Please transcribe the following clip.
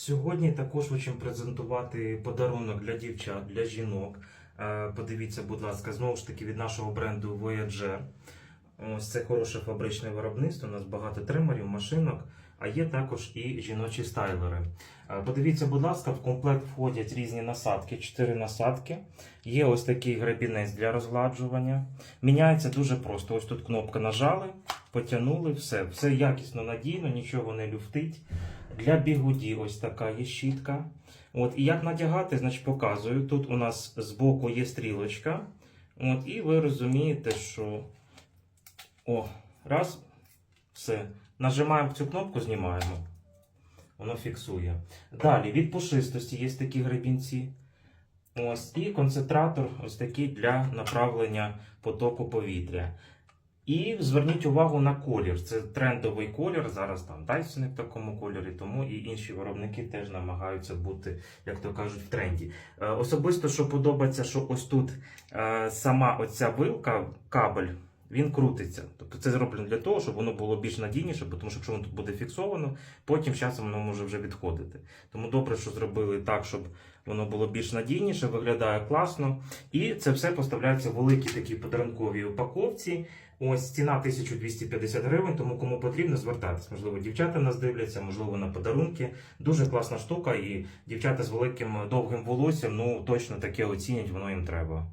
Сьогодні також хочемо презентувати подарунок для дівчат, для жінок. Е, Подивіться, будь ласка, знову ж таки від нашого бренду Voyager. Ось це хороше фабричне виробництво. У нас багато тримерів, машинок, а є також і жіночі стайлери. Е, Подивіться, будь ласка, в комплект входять різні насадки, 4 насадки. Є ось такий гребінець для розгладжування. Міняється дуже просто. Ось тут кнопка нажали, потягнули, все. Все якісно, надійно, нічого не люфтить. Для бігуді ось така є щітка. От, і як надягати, значить показую. Тут у нас збоку є стрілочка. От, і ви розумієте, що о, раз, все. Нажимаємо цю кнопку, знімаємо. Воно фіксує. Далі від пушистості є такі гребінці. Ось, і концентратор ось такий для направлення потоку повітря. І зверніть увагу на колір. Це трендовий колір. Зараз там Dyson в такому кольорі, тому і інші виробники теж намагаються бути, як то кажуть, в тренді. Е, особисто, що подобається, що ось тут е, сама оця вилка, кабель, він крутиться. Тобто це зроблено для того, щоб воно було більш надійніше, тому що якщо воно тут буде фіксовано, потім з часом воно може вже відходити. Тому добре, що зробили так, щоб воно було більш надійніше, виглядає класно. І це все поставляється в великій такій подарунковій упаковці. Ось ціна 1250 гривень, тому кому потрібно звертатись. Можливо, дівчата нас дивляться, можливо, на подарунки. Дуже класна штука, і дівчата з великим довгим волоссям, ну точно таке оцінять, воно їм треба.